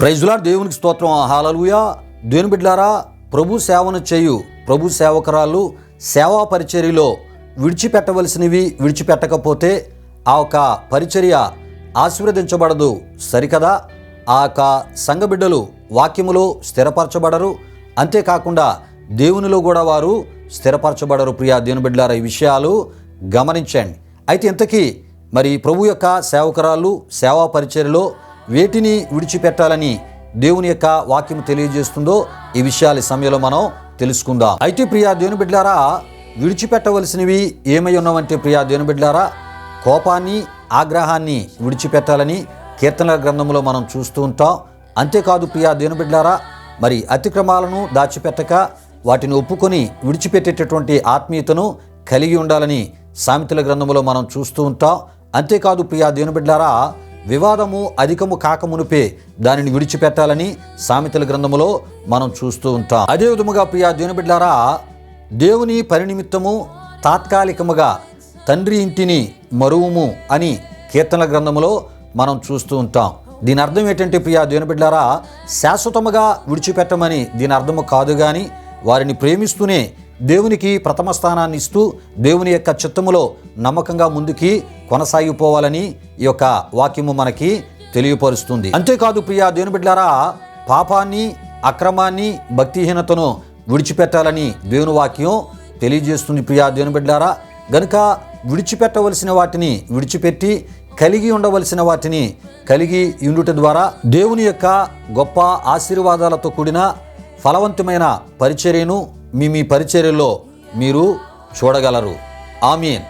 ప్రైజులా దేవునికి స్తోత్రం. హాలలుయా దేవుని బిడ్లారా ప్రభు సేవను చేయు. ప్రభు సేవకురాలు సేవా పరిచర్యలో విడిచిపెట్టవలసినవి విడిచిపెట్టకపోతే ఆ యొక్క పరిచర్య ఆశీర్వదించబడదు. సరికదా? ఆ యొక్క సంఘ బిడ్డలు వాక్యములో స్థిరపరచబడరు. అంతేకాకుండా దేవునిలో కూడా వారు స్థిరపరచబడరు. ప్రియా దేవుని బిడ్డలారా ఈ విషయాలు గమనించండి. అయితే ఇంతకీ మరి ప్రభు యొక్క సేవకురాలు సేవా పరిచర్యలో వేటిని విడిచిపెట్టాలని దేవుని యొక్క వాక్యం తెలియజేస్తుందో ఈ విషయాల సమయంలో మనం తెలుసుకుందాం. అయితే ప్రియా దేవుని బిడ్డలారా విడిచిపెట్టవలసినవి ఏమై ఉన్నావంటే ప్రియా దేవుని బిడ్డలారా కోపాన్ని ఆగ్రహాన్ని విడిచిపెట్టాలని కీర్తనల గ్రంథంలో మనం చూస్తూ ఉంటాం. అంతేకాదు ప్రియా దేవుని బిడ్డలారా మరి అతిక్రమాలను దాచిపెట్టక వాటిని ఒప్పుకొని విడిచిపెట్టేటటువంటి ఆత్మీయతను కలిగి ఉండాలని సామెతల గ్రంథంలో మనం చూస్తూ ఉంటాం. అంతేకాదు ప్రియా దేవుని బిడ్డలారా వివాదము అధికము కాకమునుపే దానిని విడిచిపెట్టాలని సామెతల గ్రంథములో మనం చూస్తూ ఉంటాం. అదే విధముగా ప్రియా దేవుని దేవుని పరినిమిత్తము తాత్కాలికముగా తండ్రి ఇంటిని మరువుము అని కీర్తనల గ్రంథములో మనం చూస్తూ ఉంటాం. దీని అర్థం ఏంటంటే ప్రియా దేవుని బిడ్డారా శాశ్వతముగా విడిచిపెట్టమని దీని అర్థము కాదు కానీ వారిని ప్రేమిస్తూనే దేవునికి ప్రథమ స్థానాన్ని ఇస్తూ దేవుని యొక్క చిత్తములో నమ్మకంగా ముందుకి కొనసాగిపోవాలని ఈ యొక్క వాక్యము మనకి తెలియపరుస్తుంది. అంతేకాదు ప్రియా దేవుని బిడ్డారా పాపాన్ని అక్రమాన్ని భక్తిహీనతను విడిచిపెట్టాలని దేవుని వాక్యం తెలియజేస్తుంది ప్రియా దేవుని బిడ్డారా. గనుక విడిచిపెట్టవలసిన వాటిని విడిచిపెట్టి కలిగి ఉండవలసిన వాటిని కలిగి ఉండుట ద్వారా దేవుని యొక్క గొప్ప ఆశీర్వాదాలతో కూడిన ఫలవంతమైన పరిచర్యను మీ మీ పరిచర్యలో మీరు చూడగలరు. ఆమెన్.